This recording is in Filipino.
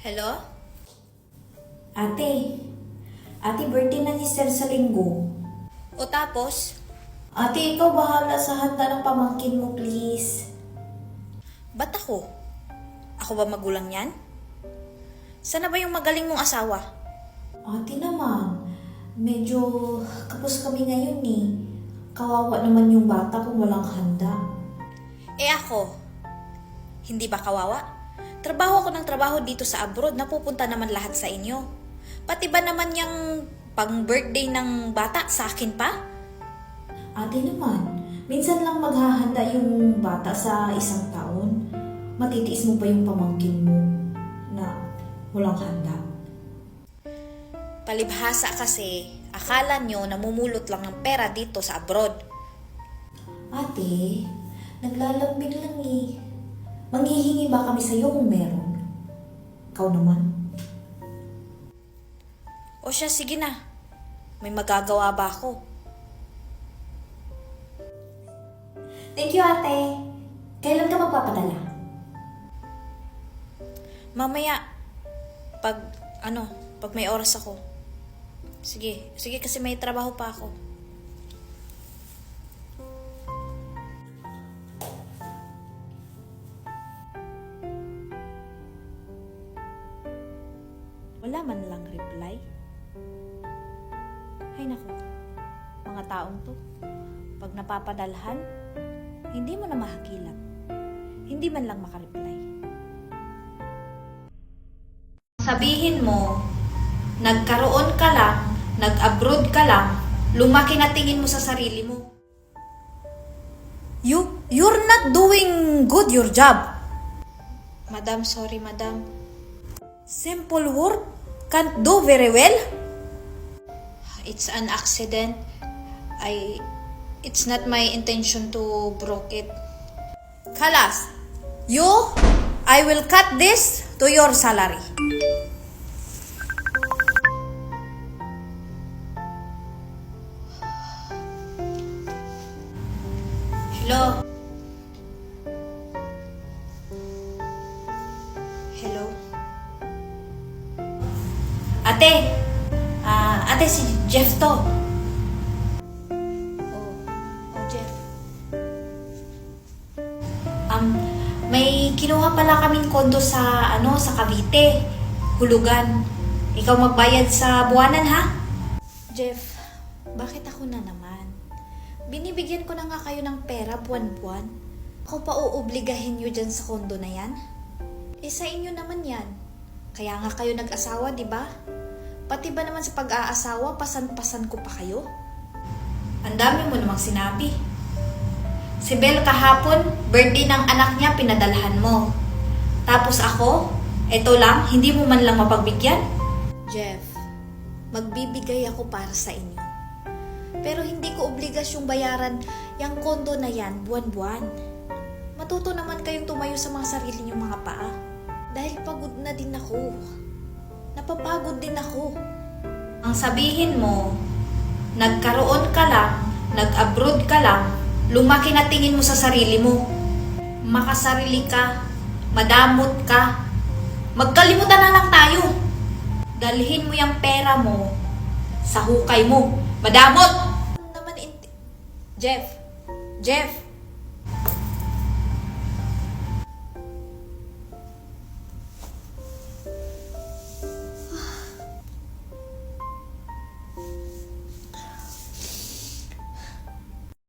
Hello? Ate, ate birthday na ni Sir sa linggo. O tapos? Ate, ikaw bahala sa handa ng pamangkin mo, please. Ba't ako? Ako ba magulang yan? Sana ba yung magaling mong asawa? Ate naman, medyo kapos kami ngayon eh. Kawawa naman yung bata kung walang handa. Eh ako, hindi ba kawawa? Trabaho ako ng trabaho dito sa abroad, napupunta naman lahat sa inyo. Pati ba naman yung pang-birthday ng bata sa akin pa? Ate naman, minsan lang maghahanda yung bata sa isang taon. Matitiis mo pa yung pamangkin mo na walang handa. Palibhasa kasi, akala nyo namumulot lang ng pera dito sa abroad. Ate, naglalambing lang eh. Manghihingi ba kami sa'yo kung meron? Ikaw naman. O siya, sige na. May magagawa ba ako? Thank you, ate. Kailan ka magpapadala? Mamaya, pag, ano, pag may oras ako. Sige, sige kasi may trabaho pa ako. Wala man lang reply. Ay nako, mga taong to, pag napapadalhan, hindi mo na mahakilap. Hindi man lang makareply. Sabihin mo, nagkaroon ka lang, nag-abroad ka lang, lumaki na tingin mo sa sarili mo. You, you're not doing good your job. Madam, sorry madam. Simple word, can't do very well. It's an accident. I, it's not my intention to broke it. Kalas, you, I will cut this to your salary. Hello? Ate! Ah, ate, si Jeff to. Oh, oh Jeff. Um, may kinuha pala kaming kondo sa, ano, sa Cavite. Hulugan. Ikaw magbayad sa buwanan, ha? Jeff, bakit ako na naman? Binibigyan ko na nga kayo ng pera buwan-buwan. Ako pa uubligahin nyo dyan sa kondo na yan? Eh, sa inyo naman yan. Kaya nga kayo nag-asawa, di ba? Pati ba naman sa pag-aasawa, pasan-pasan ko pa kayo? Ang dami mo namang sinabi. Si Bel kahapon, birthday ng anak niya, pinadalhan mo. Tapos ako, eto lang, hindi mo man lang mapagbigyan? Jeff, magbibigay ako para sa inyo. Pero hindi ko obligasyong bayaran yung kondo na yan buwan-buwan. Matuto naman kayong tumayo sa mga sarili niyong mga paa. Dahil pagod na din ako. Napapagod din ako. Ang sabihin mo, nagkaroon ka lang, nag-abroad ka lang, lumaki na tingin mo sa sarili mo. Makasarili ka, madamot ka, magkalimutan na lang tayo. Dalhin mo yung pera mo sa hukay mo. Madamot! Naman inti- Jeff, Jeff,